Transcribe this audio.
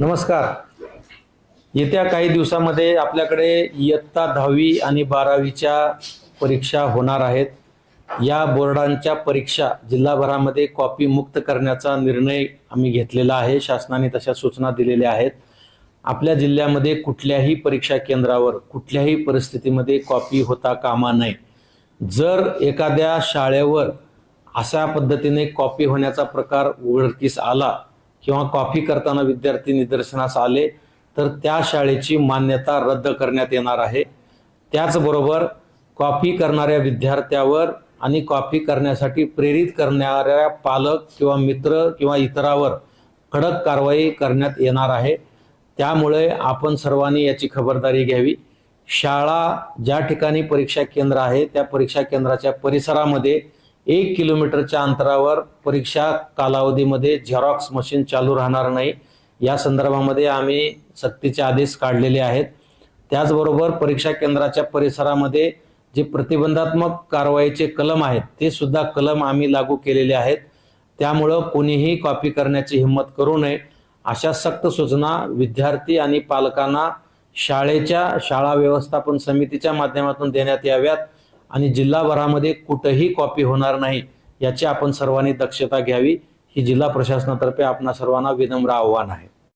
नमस्कार. येत्या काही दिवसामध्ये आपल्याकडे इयत्ता दहावी आणि बारावीच्या परीक्षा होणार आहेत. या बोर्डांच्या परीक्षा जिल्हाभरामध्ये कॉपी मुक्त करण्याचा निर्णय आम्ही घेतलेला आहे. शासनाने तशा सूचना दिलेल्या आहेत. आपल्या जिल्ह्यामध्ये कुठल्याही परीक्षा केंद्रावर कुठल्याही परिस्थितीमध्ये कॉपी होता कामा नये. जर एखाद्या शाळेवर अशा पद्धतीने कॉपी होण्याचा प्रकार उघडकीस आला किंवा कॉपी करताना विद्यार्थी निदर्शनास आले तर त्या शाळेची मान्यता रद्द करण्यात येणार आहे. त्याचबरोबर कॉपी करणाऱ्या विद्यार्थ्यावर आणि कॉपी करण्यासाठी प्रेरित करणाऱ्या पालक किंवा मित्र किंवा इतरावर कडक कारवाई करण्यात येणार आहे. त्यामुळे आपण सर्वांनी याची खबरदारी घ्यावी. शाळा ज्या ठिकाणी परीक्षा केंद्र आहे त्या परीक्षा केंद्राच्या परिसरामध्ये एक किलोमीटरच्या अंतरावर परीक्षा कालावधीमध्ये झेरॉक्स मशीन चालू राहणार नाही. या संदर्भामध्ये आम्ही सक्तीचे आदेश काढलेले आहेत. त्याचबरोबर परीक्षा केंद्राच्या परिसरामध्ये जे प्रतिबंधात्मक कारवाईचे कलम आहेत ते सुद्धा कलम आम्ही लागू केलेले आहेत. त्यामुळं कोणीही कॉपी करण्याची हिंमत करू नये. अशा सक्त सूचना विद्यार्थी आणि पालकांना शाळेच्या शाळा व्यवस्थापन समितीच्या माध्यमातून देण्यात याव्यात. आणि जिल्हाभरामध्ये कुठंही कॉपी होणार नाही याची आपण सर्वांनी दक्षता घ्यावी. ही जिल्हा प्रशासनातर्फे आपणा सर्वांना विनम्र आव्हान आहे.